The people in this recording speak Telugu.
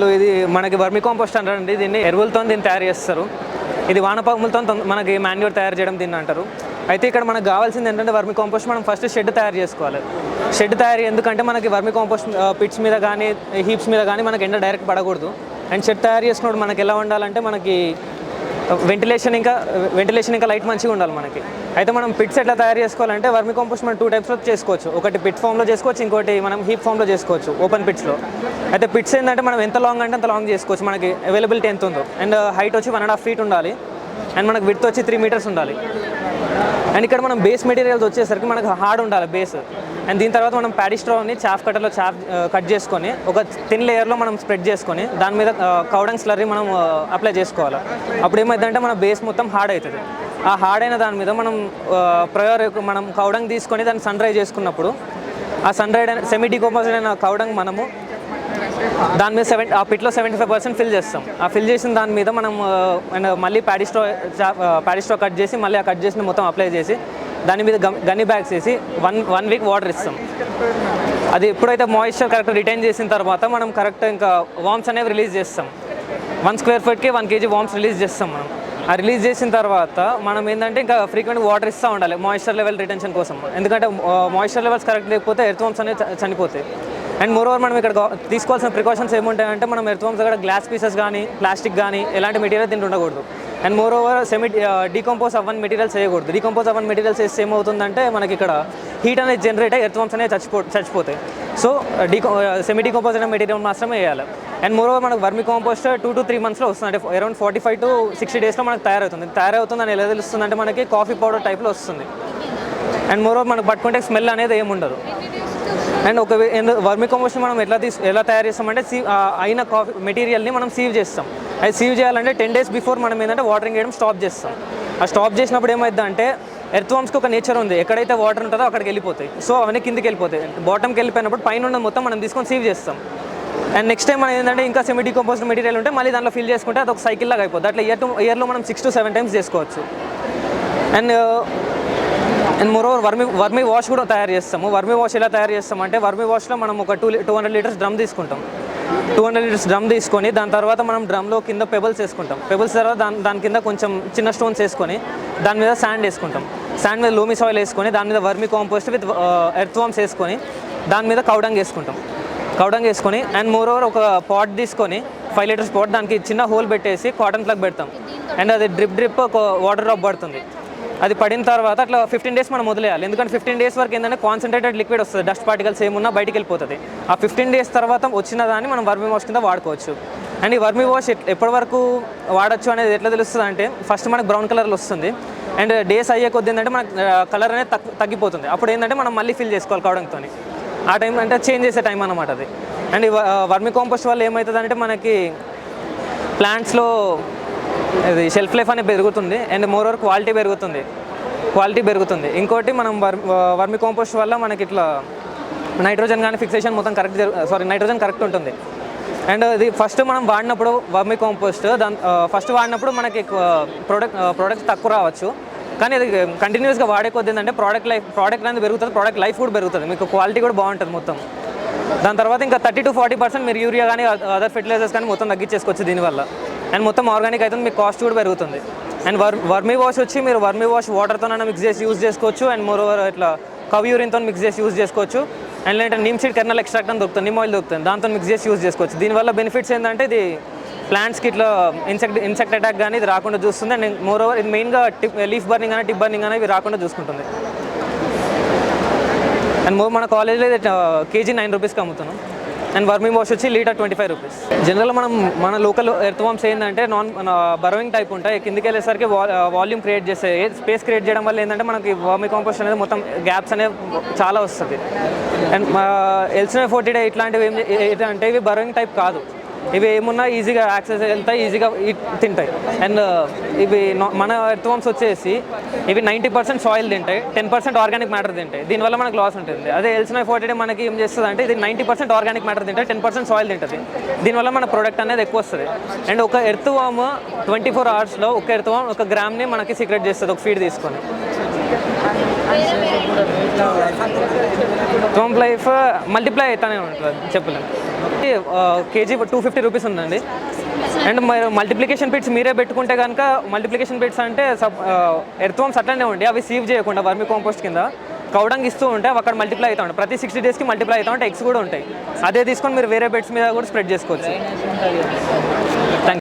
అసలు ఇది మనకి వర్మి కాంపోస్ట్ అంటారండి. దీన్ని ఎరువులతో దీన్ని తయారు చేస్తారు. ఇది వానపాములతో మనకి మాన్యూర్ తయారు చేయడం దీన్ని అంటారు. అయితే ఇక్కడ మనకు కావాల్సింది ఏంటంటే వర్మి కాంపోస్ట్ మనం ఫస్ట్ షెడ్ తయారు చేసుకోవాలి. షెడ్ తయారు ఎందుకంటే మనకి వర్మి కాంపోస్ట్ పిట్స్ మీద కానీ హీప్స్ మీద కానీ మనకి ఎండ డైరెక్ట్ పడకూడదు. అండ్ షెడ్ తయారు చేసుకున్నప్పుడు మనకి ఎలా ఉండాలంటే మనకి వెంటిలేషన్ ఇంకా వెంటిలేషన్ ఇంకా లైట్ మంచిగా ఉండాలి మనకి. అయితే మనం పిట్స్ ఎట్లా తయారు చేసుకోవాలంటే వర్మి కంపోస్ట్ మనం టూ టైప్స్లో చేసుకోవచ్చు. ఒకటి పిట్ ఫామ్లో చేసుకోవచ్చు ఇంకోటి మనం హీప్ ఫామ్లో చేసుకోవచ్చు ఓపెన్ పిట్స్లో. అయితే పిట్స్ ఏంటంటే మనం ఎంత లాంగ్ అంటే అంత లాంగ్ చేసుకోవచ్చు. మనకి అవైలబిలిటీ ఎంత ఉందో. అండ్ హైట్ వచ్చి వన్ అండ్ హాఫ్ ఫీట్ ఉండాలి. అండ్ మనకి విడ్త్ వచ్చి త్రీ మీటర్స్ ఉండాలి. అండ్ ఇక్కడ మనం బేస్ మెటీరియల్స్ వచ్చేసరికి మనకు హార్డ్ ఉండాలి బేస్ అండ్ దీని తర్వాత మనం ప్యాడీ స్ట్రాని చాఫ్ కట్టర్లో చాఫ్ కట్ చేసుకొని ఒక థిన్ లేయర్లో మనం స్ప్రెడ్ చేసుకొని దాని మీద uh, కౌడంగ్ స్లర్రీ మనం uh, అప్లై చేసుకోవాలి. అప్పుడు ఏమైందంటే మన బేస్ మొత్తం హార్డ్ అవుతుంది. ఆ హార్డ్ అయిన దాని మీద మనం uh, ప్రయర్ మనం కౌడంగ్ తీసుకొని దాన్ని సన్ డ్రై చేసుకున్నప్పుడు ఆ సన్ డ్రైడ్ అయిన సెమీ డికంపోజ్డ్ అయిన కౌడంగ్ మనము దాని మీద సెవెంటీ ఆ పిట్లో సెవెంటీ ఫైవ్ పర్సెంట్ ఫిల్ చేస్తాం. ఆ ఫిల్ చేసిన దాని మీద మనం మళ్ళీ paddy straw paddy straw cut చేసి మళ్ళీ ఆ కట్ చేసిన మొత్తం అప్లై చేసి దాని మీద గన్ని బ్యాగ్స్ వేసి వన్ వన్ వీక్ వాటర్ ఇస్తాం. అది ఎప్పుడైతే మాయిశ్చర్ కరెక్ట్ రిటైన్ చేసిన తర్వాత మనం కరెక్ట్ ఇంకా వామ్స్ అనేవి రిలీజ్ చేస్తాం. వన్ స్క్వేర్ ఫీట్కి వన్ కేజీ వామ్స్ రిలీజ్ చేస్తాం మనం. ఆ రిలీజ్ చేసిన తర్వాత మనం ఏంటంటే ఇంకా ఫ్రీక్వెంట్ వాటర్ ఇస్తూ ఉండాలి మాయిశ్చర్ లెవెల్ రిటెన్షన్ కోసం. ఎందుకంటే మాయిశ్చర్ లెవెల్స్ కరెక్ట్ లేకపోతే ఎర్త్ వామ్స్ అనేవి చనిపోతాయి. అండ్ మోర్ ఓవర్ మనం ఇక్కడ తీసుకోవాల్సిన ప్రికాషన్స్ ఏముంటాయంటే మనం ఎర్త్ వామ్స్ దగ్గర గ్లాస్ పీసెస్ కానీ ప్లాస్టిక్ కానీ ఎలాంటి మెటీరియల్ తింటుండకూడదు. ఉండకూడదు and more over semi decompose అవ్వని మెటీరియల్స్ వేయకూడదు డీకంపోజ్ అవ్వని మెటీరియల్స్ వేస్తే ఏమవుతుందంటే మనకి ఇక్కడ హీట్ అనేది జనరేట్ అయ్యి ఎర్త్ వామ్స్ అనేవి చచ్చిపో చచ్చిపోతాయి. సో డీకో సెమీ డీకంపోజ్ అయిన మెటీరియల్ మాత్రమే వేయాలి అండ్ మోర్ ఓవర్ మనకు vermicompost two to three మంత్స్లో వస్తుంది. అంటే around forty five to sixty డేస్లో మనకు తయారవుతుంది. తయారవుతుంది అని ఎలా తెలుస్తుంది అంటే మనకి కాఫీ పౌడర్ టైప్లో వస్తుంది. అండ్ మోర్ ఓవర్ మనకు పట్టుకుంటే స్మెల్ అనేది ఏముండదు. అండ్ ఒక వర్మి కంపోస్ట్ మనం ఎట్లా తీసు ఎలా తయారు చేస్తామంటే సీ అయిన కాఫీ మెటీరియల్ని మనం సీవ్ చేస్తాం. అది సీవ్ చేయాలంటే టెన్ డేస్ బిఫోర్ మనం ఏంటంటే వాటరింగ్ చేయడం స్టాప్ చేస్తాం. ఆ స్టాప్ చేసినప్పుడు ఏమైంది అంటే ఎర్త్ వామ్స్కి ఒక నేచర్ ఉంది. ఎక్కడైతే వాటర్ ఉంటుందో అక్కడికి వెళ్ళిపోతాయి. సో అవన్నీ కిందికి వెళ్ళిపోతాయి. బాటమ్కి వెళ్ళిపోయినప్పుడు పైన ఉన్న మొత్తం మనం తీసుకొని సీవ్ చేస్తాం. అండ్ నెక్స్ట్ టైం మనం ఏంటంటే ఇంకా సెమీ డికంపోజ్డ్ మెటీరియల్ ఉంటే మళ్ళీ దాంట్లో ఫిల్ చేసుకుంటే అది ఒక సైకిల్ లాగా అయిపోతుంది అట్లా ఇయర్ టు ఇయర్లో మనం సిక్స్ టు సెవెన్ టైమ్స్ చేసుకోవచ్చు. And and moreover vermi vermiwash కూడా తయారు చేస్తాము. వర్మి వాష్ ఎలా తయారు చేస్తామంటే వర్మి వాష్లో మనం ఒక two two hundred litres drum తీసుకుంటాం. టూ హండ్రెడ్ లీటర్స్ డ్రమ్ తీసుకొని దాని తర్వాత మనం డ్రమ్లో కింద పెబల్స్ వేసుకుంటాం. పెబల్స్ తర్వాత దాని దాని కింద కొంచెం చిన్న స్టోన్స్ వేసుకొని దాని మీద శాండ్ వేసుకుంటాం. శాండ్ మీద లూమి సాయిల్ వేసుకొని దాని మీద vermicompost with earthworms వేసుకొని దాని మీద కౌడంగ్ వేసుకుంటాం. కౌడంగ్ వేసుకొని అండ్ మోర్ ఓవర్ ఒక పాట్ తీసుకొని ఫైవ్ లీటర్స్ పాట్ దానికి చిన్న హోల్ పెట్టేసి కాటన్ ప్లగ్ పెడతాం. అండ్ అది డ్రిప్ డ్రిప్ ఒక వాటర్ డ్రాప్ పడుతుంది. అది పడిన తర్వాత అట్లా ఫిఫ్టీన్ డేస్ మనం వదిలేయాలి. ఎందుకంటే ఫిఫ్టీన్ డేస్ వరకు ఏంటంటే కాన్సన్ట్రేటెడ్ లిక్విడ్ వస్తుంది. డస్ట్ పార్టికల్స్ ఏమున్నా బయటికి వెళ్ళిపోతుంది. ఆ ఫిఫ్టీన్ డేస్ తర్వాత వచ్చిన దాన్ని మనం వర్మి వాష్ కింద వాడుకోవచ్చు. అండ్ ఈ వర్మి వాష్ ఎప్పటి వరకు వాడచ్చు అనేది ఎట్లా తెలుస్తుంది అంటే ఫస్ట్ మనకు బ్రౌన్ కలర్లో వస్తుంది. అండ్ డేస్ అయ్యే కొద్ది ఏంటంటే మనకు కలర్ అనేది తగ్గి తగ్గిపోతుంది. అప్పుడు ఏంటంటే మనం మళ్ళీ ఫిల్ చేసుకోవాలి కావడంతో ఆ టైం అంటే చేంజ్ చేసే టైం అనమాట అది. అండ్ వర్మీ వర్మి కాంపోస్ట్ వల్ల ఏమవుతుంది అంటే మనకి ప్లాంట్స్లో ఇది షెల్ఫ్ లైఫ్ అనేది పెరుగుతుంది అండ్ మోర్ ఓవర్ క్వాలిటీ పెరుగుతుంది. క్వాలిటీ పెరుగుతుంది. ఇంకోటి మనం వర్ వర్మి కాంపోస్ట్ వల్ల మనకి ఇట్లా నైట్రోజన్ కానీ ఫిక్సేషన్ మొత్తం కరెక్ట్ సారీ నైట్రోజన్ కరెక్ట్ ఉంటుంది. అండ్ ఇది ఫస్ట్ మనం వాడినప్పుడు వర్మి కాంపోస్ట్ దాని ఫస్ట్ వాడినప్పుడు మనకి ప్రోడక్ట్ ప్రోడక్ట్ తక్కువ రావచ్చు. కానీ అది కంటిన్యూస్గా వాడే కొద్ది ఏంటంటే ప్రోడక్ట్ లైఫ్ ప్రోడక్ట్ అనేది పెరుగుతుంది ప్రోడక్ట్ లైఫ్ కూడా పెరుగుతుంది. మీకు క్వాలిటీ కూడా బాగుంటుంది మొత్తం. దాని తర్వాత ఇంకా థర్టీ టు ఫార్టీ పర్సెంట్ మీరు యూరియా కానీ అదర్ ఫెర్టిలైజర్స్ కానీ మొత్తం తగ్గించేసుకోవచ్చు దీనివల్ల. అండ్ మొత్తం ఆర్గానిక్ అయితే మీకు కాస్ట్ కూడా పెరుగుతుంది. అండ్ వర్ వర్మీ వాష్ వచ్చి మీరు వర్మీ వాష్ వాటర్తోనైనా మిక్స్ చేసి యూజ్ చేసుకోవచ్చు. అండ్ మోర్ ఓవర్ ఇట్లా కవ్ యూరిన్తో మిక్స్ చేసి యూజ్ చేసుకోవచ్చు. అండ్ లేదంటే నిమ్ సీడ్ కెర్నల్ ఎక్స్ట్రాక్ట్ అని దొరుకుతుంది నిమ్ ఆయిల్ దొరుకుతుంది. దాంతో మిక్స్ చేసి యూజ్ చేసుకోవచ్చు. దీనివల్ల బెనిఫిట్స్ ఏంటంటే ఇది ప్లాంట్స్కి ఇట్లా ఇన్సెక్ట్ ఇన్సెక్ట్ అటాక్ కానీ ఇది రాకుండా చూస్తుంది. అండ్ మోర్ ఓవర్ ఇది మెయిన్గా టిప్ లీఫ్ బర్నింగ్ కానీ టిప్ బర్నింగ్ అనేవి రాకుండా చూసుకుంటుంది. అండ్ మోర్ మన కాలేజ్లో కేజీ నైన్ రూపీస్కి అమ్ముతున్నాం. అండ్ వర్మింగ్ వాష్ వచ్చి లీటర్ ట్వంటీ ఫైవ్ రూపీస్. జనరల్గా మనం మన లోకల్ ఎర్త్ వామ్స్ ఏంటంటే నాన్ బరోయింగ్ టైప్ ఉంటాయి. కిందికి వెళ్ళేసరికి వాల్యూమ్ క్రియేట్ చేస్తాయి స్పేస్ క్రియేట్ చేయడం వల్ల ఏంటంటే మనకి వర్మింగ్ కాంపోస్ట్ అనేది మొత్తం గ్యాప్స్ అనేవి చాలా వస్తుంది. అండ్ ఎల్సినో ఫోర్టీ డే ఇట్లాంటివి ఏం ఏంటంటే ఇవి బరోయింగ్ టైప్ కాదు. ఇవి ఏమున్నా ఈజీగా యాక్సెస్ వెళ్తాయి ఈజీగా తింటాయి. అండ్ uh, ఇవి మన మన ఎర్త్వామ్స్ వచ్చేసి ఇవి నైంటీ పర్సెంట్ సాయిల్ తింటాయి టెన్ పర్సెంట్ ఆర్గానిక్ మ్యాటర్ తింటాయి. దీనివల్ల మనకు లాస్ ఉంటుంది. అదే ఎల్సిన ఫోర్టీ మనకి ఏం చేస్తుంది అంటే ఇది నైంటీ పర్సెంట్ ఆర్గానిక్ మ్యాటర్ తింటాయి టెన్ పర్సెంట్ సాయిల్ తింటుంది. దీనివల్ల మన ప్రొడక్ట్ అనేది ఎక్కువ వస్తుంది. అండ్ ఒక ఎర్త్ వామ్ ట్వంటీ ఫోర్ అవర్స్లో ఒక ఎర్త్ వామ్ ఒక గ్రామ్ని మనకి సీక్రెట్ చేస్తుంది ఒక ఫీడ్ తీసుకొని. త్వం లైఫ్ మల్టిప్లై అవుతానే ఉంటుంది. చెప్పలేము కేజీ టూ ఫిఫ్టీ రూపీస్ ఉందండి. అండ్ మరి మల్టిప్లికేషన్ బిట్స్ మీరే పెట్టుకుంటే కనుక మల్టిప్లికేషన్ బిట్స్ అంటే సబ్ ఎర్త్వామ్స్ అట్లనే ఉండి అవి సీవ్ చేయకుండా వర్మి కాంపోస్ట్ కింద కౌడంగ్ ఇస్తూ ఉంటే అక్కడ మల్టిప్లై అవుతా ఉంటాయి. ప్రతి సిక్స్టీ డేస్కి మల్టిప్లై అవుతా ఉంటాయి. ఎగ్స్ కూడా ఉంటాయి. అదే తీసుకొని మీరు వేరే బెడ్స్ మీద కూడా స్ప్రెడ్ చేసుకోవచ్చు. థ్యాంక్